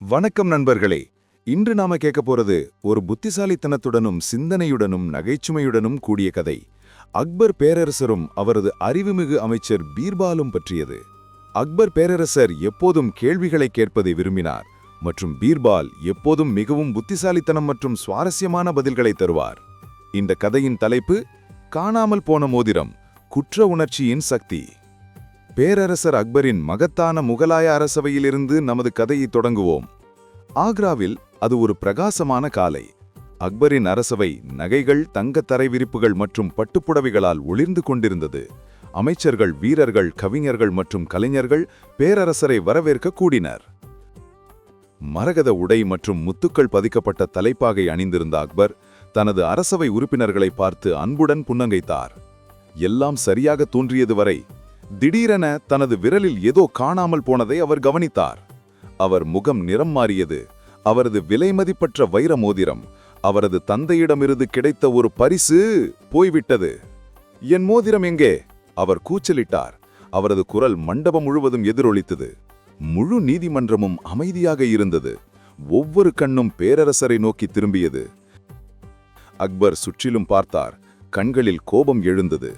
வணக்கம் நண்பர்களே. இன்று நாம கேட்க போறது ஒரு புத்திசாலித்தனத்துடனும் சிந்தனையுடனும் நகைச்சுமையுடனும் கூடிய கதை. அக்பர் பேரரசரும் அவரது அறிவுமிகு அமைச்சர் பீர்பாலும் பற்றியது. அக்பர் பேரரசர் எப்போதும் கேள்விகளை கேட்பதை விரும்பினார் மற்றும் பீர்பால் எப்போதும் மிகவும் புத்திசாலித்தனம் மற்றும் சுவாரஸ்யமான பதில்களை தருவார். இந்த கதையின் தலைப்பு காணாமல் போன மோதிரம் குற்ற உணர்ச்சியின் சக்தி. பேரரசர் அக்பரின் மகத்தான முகலாய அரசவையிலிருந்து நமது கதையை தொடங்குவோம். ஆக்ராவில் அது ஒரு பிரகாசமான காலை. அக்பரின் அரசவை நகைகள் தங்கத்தரை விரிப்புகள் மற்றும் பட்டுப்புடவைகளால் ஒளிர்ந்து கொண்டிருந்தது. அமைச்சர்கள் வீரர்கள் கவிஞர்கள் மற்றும் கலைஞர்கள் பேரரசரை வரவேற்க கூடினர். மரகத உடை மற்றும் முத்துக்கள் பதிக்கப்பட்ட தலைப்பாகை அணிந்திருந்த அக்பர் தனது அரசவை உறுப்பினர்களை பார்த்து அன்புடன் புன்னகைத்தார். எல்லாம் சரியாக தோன்றியது வரை திடீரென தனது விரலில் ஏதோ காணாமல் போனதை அவர் கவனித்தார். அவர் முகம் நிறம் மாறியது. அவரது விலைமதிப்பற்ற வைர மோதிரம் அவரது தந்தையிடமிருந்து கிடைத்த ஒரு பரிசு போய்விட்டது. என் மோதிரம் எங்கே? அவர் கூச்சலிட்டார். அவரது குரல் மண்டபம் முழுவதும் எதிரொலித்தது. முழு நீதிமன்றமும் அமைதியாக இருந்தது. ஒவ்வொரு கண்ணும் பேரரசரை நோக்கி திரும்பியது. அக்பர் சுற்றிலும் பார்த்தார். கண்களில் கோபம் எழுந்தது.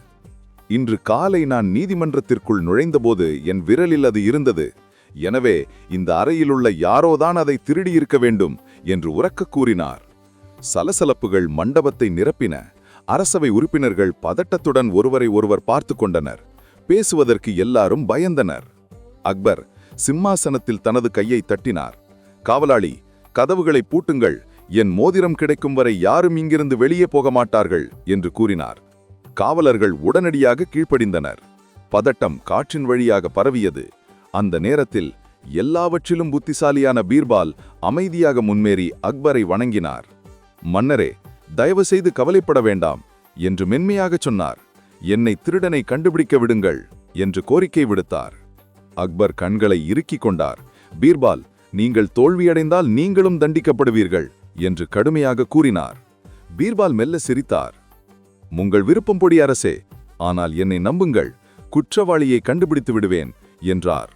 இன்று காலை நான் நீதிமன்றத்திற்குள் நுழைந்தபோது என் விரலில் அது இருந்தது. எனவே இந்த அறையிலுள்ள யாரோதான் அதை திருடியிருக்க வேண்டும் என்று உறக்க கூறினார். சலசலப்புகள் மண்டபத்தை நிரப்பின. அரசவை உறுப்பினர்கள் பதட்டத்துடன் ஒருவரை ஒருவர் பார்த்து கொண்டனர். பேசுவதற்கு எல்லாரும் பயந்தனர். அக்பர் சிம்மாசனத்தில் தனது கையை தட்டினார். காவலாளி கதவுகளை பூட்டுங்கள். என் மோதிரம் கிடைக்கும் வரை யாரும் இங்கிருந்து வெளியே போக மாட்டார்கள் என்று கூறினார். காவலர்கள் உடனடியாக கீழ்ப்படிந்தனர். பதட்டம் காற்றின் வழியாக பரவியது. அந்த நேரத்தில் எல்லாவற்றிலும் புத்திசாலியான பீர்பால் அமைதியாக முன்னேறி அக்பரை வணங்கினார். மன்னரே தயவு செய்து கவலைப்பட வேண்டாம் என்று மென்மையாகச் சொன்னார். என்னை திருடனை கண்டுபிடிக்க விடுங்கள் என்று கோரிக்கை விடுத்தார். அக்பர் கண்களை இறுக்கிக் கொண்டார். பீர்பால் நீங்கள் தோல்வியடைந்தால் நீங்களும் தண்டிக்கப்படுவீர்கள் என்று கடுமையாக கூறினார். பீர்பால் மெல்ல சிரித்தார். உங்கள் விருப்பம்பொடி அரசே ஆனால் என்னை நம்புங்கள் குற்றவாளியை கண்டுபிடித்து விடுவேன் என்றார்.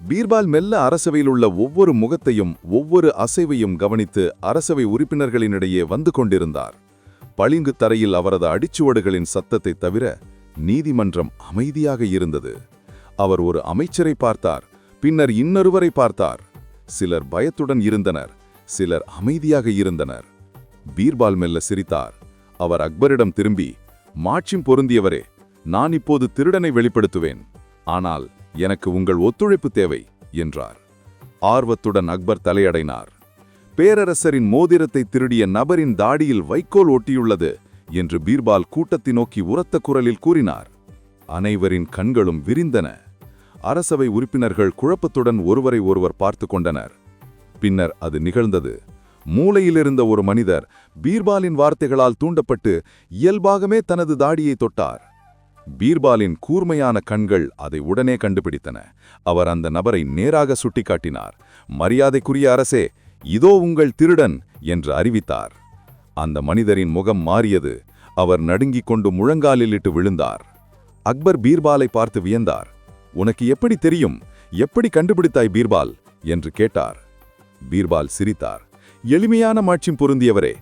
பீர்பால் மெல்ல அரசவையில் உள்ள ஒவ்வொரு முகத்தையும் ஒவ்வொரு அசைவையும் கவனித்து அரசவை உறுப்பினர்களினிடையே வந்து கொண்டிருந்தார். பளிங்கு தரையில் அவரது அடிச்சுவடுகளின் சத்தத்தை தவிர நீதிமன்றம் அமைதியாக இருந்தது. அவர் ஒரு அமைச்சரை பார்த்தார் பின்னர் இன்னொருவரை பார்த்தார். சிலர் பயத்துடன் இருந்தனர் சிலர் அமைதியாக இருந்தனர். பீர்பால் மெல்ல சிரித்தார். அவர் அக்பரிடம் திரும்பி மாட்சிம் பொருந்தியவரே நான் இப்போது திருடனை வெளிப்படுத்துவேன். ஆனால் எனக்கு உங்கள் ஒத்துழைப்பு தேவை என்றார். ஆர்வத்துடன் அக்பர் தலையடைனார். பேரரசரின் மோதிரத்தை திருடிய நபரின் தாடியில் வைக்கோல் ஒட்டியுள்ளது என்று பீர்பால் கூட்டத்தை நோக்கி உரத்த குரலில் கூறினார். அனைவரின் கண்களும் விரிந்தன. அரசவை உறுப்பினர்கள் குழப்பத்துடன் ஒருவரை ஒருவர் பார்த்து கொண்டனர். பின்னர் அது நிகழ்ந்தது. மூளையிலிருந்த ஒரு மனிதர் பீர்பாலின் வார்த்தைகளால் தூண்டப்பட்டு இயல்பாகவே தனது தாடியை தொட்டார். பீர்பாலின் கூர்மையான கண்கள் அதை உடனே கண்டுபிடித்தன. அவர் அந்த நபரை நேராக சுட்டிக்காட்டினார். மரியாதைக்குரிய அரசே இதோ உங்கள் திருடன்! என்று அறிவித்தார். அந்த மனிதரின் முகம் மாறியது. அவர் நடுங்கிக் கொண்டு முழங்காலிலிட்டு விழுந்தார். அக்பர் பீர்பாலை பார்த்து வியந்தார். உனக்கு எப்படி தெரியும்? எப்படி கண்டுபிடித்தாய் பீர்பால்? என்று கேட்டார். பீர்பால் சிரித்தார். எளிமையான மாட்சிம் பொருந்தியவரே.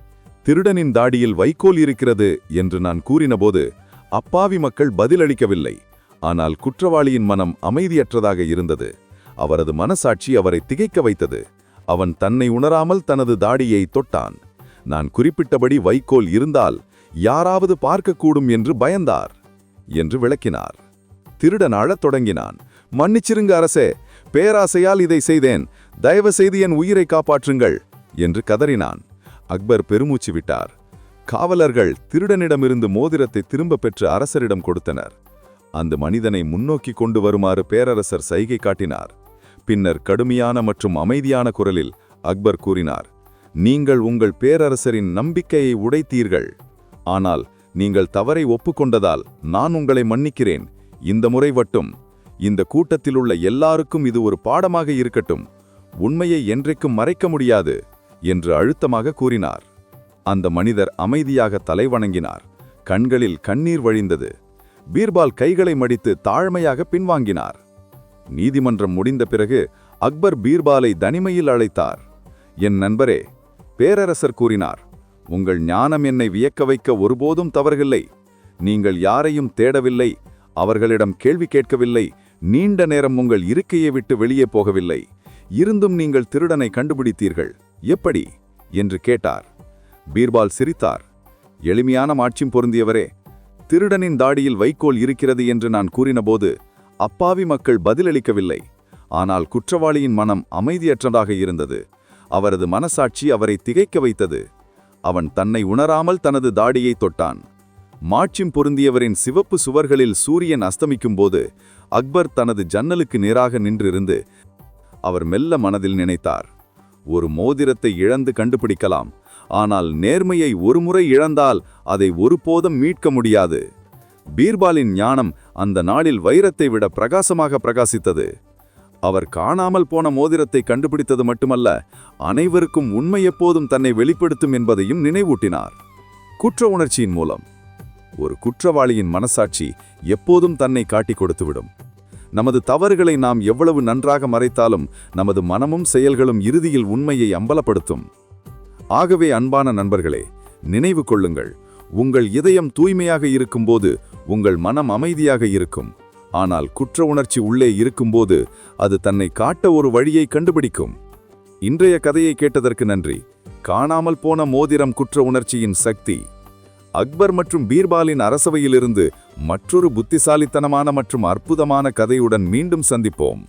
திருடனின் தாடியில் வைக்கோல் இருக்கிறது என்று நான் கூறினபோது அப்பாவி மக்கள் பதிலளிக்கவில்லை. ஆனால் குற்றவாளியின் மனம் அமைதியற்றதாக இருந்தது. அவரது மனசாட்சி அவரை திகைக்க வைத்தது. அவன் தன்னை உணராமல் தனது தாடியை தொட்டான். நான் குறிப்பிட்டபடி வைக்கோல் இருந்தால் யாராவது பார்க்கக்கூடும் என்று பயந்தார் என்று விளக்கினார். திருடன் அழத் தொடங்கினான். மன்னிச்சிருங்க அரசே பேராசையால் இதை செய்தேன். தயவு செய்து என் உயிரை காப்பாற்றுங்கள். என்று கதறினான். அக்பர் பெருமூச்சு விட்டார். காவலர்கள் திருடனிடமிருந்து மோதிரத்தை திரும்ப பெற்று அரசரிடம் கொடுத்தனர். அந்த மனிதனை முன்னோக்கி கொண்டு வருமாறு பேரரசர் சைகை காட்டினார். பின்னர் கடுமையான மற்றும் அமைதியான குரலில் அக்பர் கூறினார் நீங்கள் உங்கள் பேரரசரின் நம்பிக்கையை உடைத்தீர்கள். ஆனால் நீங்கள் தவறை ஒப்புக்கொண்டதால் நான் உங்களை மன்னிக்கிறேன். இந்த முறை வட்டும் இந்த கூட்டத்தில் உள்ள எல்லாருக்கும் இது ஒரு பாடமாக இருக்கட்டும். உண்மையை என்றைக்கும் மறைக்க முடியாது. என்று அழுத்தமாக கூறினார். அந்த மனிதர் அமைதியாக தலைவணங்கினார். கண்களில் கண்ணீர் வழிந்தது. பீர்பால் கைகளை மடித்து தாழ்மையாக பின்வாங்கினார். நீதிமன்றம் முடிந்த பிறகு அக்பர் பீர்பாலை தனிமையில் அழைத்தார். என் நண்பரே பேரரசர் கூறினார் உங்கள் ஞானம் என்னை வியக்க வைக்க ஒருபோதும் தவறில்லை நீங்கள் யாரையும் தேடவில்லை. அவர்களிடம் கேள்வி கேட்கவில்லை. நீண்ட நேரம் உங்கள் இருக்கையை விட்டு வெளியே போகவில்லை. இருந்தும் நீங்கள் திருடனை கண்டுபிடித்தீர்கள். எப்படி? என்று கேட்டார். பீர்பால் சிரித்தார். எளிமையான மாட்சிம் பொருந்தியவரே திருடனின் தாடியில் வைக்கோல் இருக்கிறது என்று நான் கூறினபோது அப்பாவி மக்கள் பதிலளிக்கவில்லை. ஆனால் குற்றவாளியின் மனம் அமைதியற்றதாக இருந்தது. அவரது மனசாட்சி அவரை திகைக்க வைத்தது. அவன் தன்னை உணராமல் தனது தாடியை தொட்டான். மாட்சிம் பொருந்தியவரின் சிவப்பு சுவர்களில் சூரியன் அஸ்தமிக்கும்போது அக்பர் தனது ஜன்னலுக்கு நேராக நின்றிருந்து அவர் மெல்ல மனதில் நினைத்தார். ஒரு மோதிரத்தை இழந்து கண்டுபிடிக்கலாம். ஆனால் நேர்மையை ஒருமுறை இழந்தால் அதை ஒருபோதும் மீட்க முடியாது. பீர்பாலின் ஞானம் அந்த நாளில் வைரத்தை விட பிரகாசமாக பிரகாசித்தது. அவர் காணாமல் போன மோதிரத்தை கண்டுபிடித்தது மட்டுமல்ல அனைவருக்கும் உண்மை எப்போதும் தன்னை வெளிப்படுத்தும் என்பதையும் நினைவூட்டினார். குற்ற உணர்ச்சியின் மூலம். ஒரு குற்றவாளியின் மனசாட்சி எப்போதும் தன்னை காட்டிக் கொடுத்துவிடும். நமது தவறுகளை நாம் எவ்வளவு நன்றாக மறைத்தாலும் நமது மனமும் செயல்களும் இறுதியில் உண்மையை அம்பலப்படுத்தும். ஆகவே அன்பான நண்பர்களே நினைவு கொள்ளுங்கள். உங்கள் இதயம் தூய்மையாக இருக்கும்போது உங்கள் மனம் அமைதியாக இருக்கும். ஆனால் குற்ற உணர்ச்சி உள்ளே இருக்கும்போது அது தன்னை காட்ட ஒரு வழியை கண்டுபிடிக்கும். இன்றைய கதையை கேட்டதற்கு நன்றி. காணாமல் போன மோதிரம் குற்ற உணர்ச்சியின் சக்தி. அக்பர் மற்றும் பீர்பாலின் அரசவையிலிருந்து மற்றொரு புத்திசாலித்தனமான மற்றும் அற்புதமான கதையுடன் மீண்டும் சந்திப்போம்.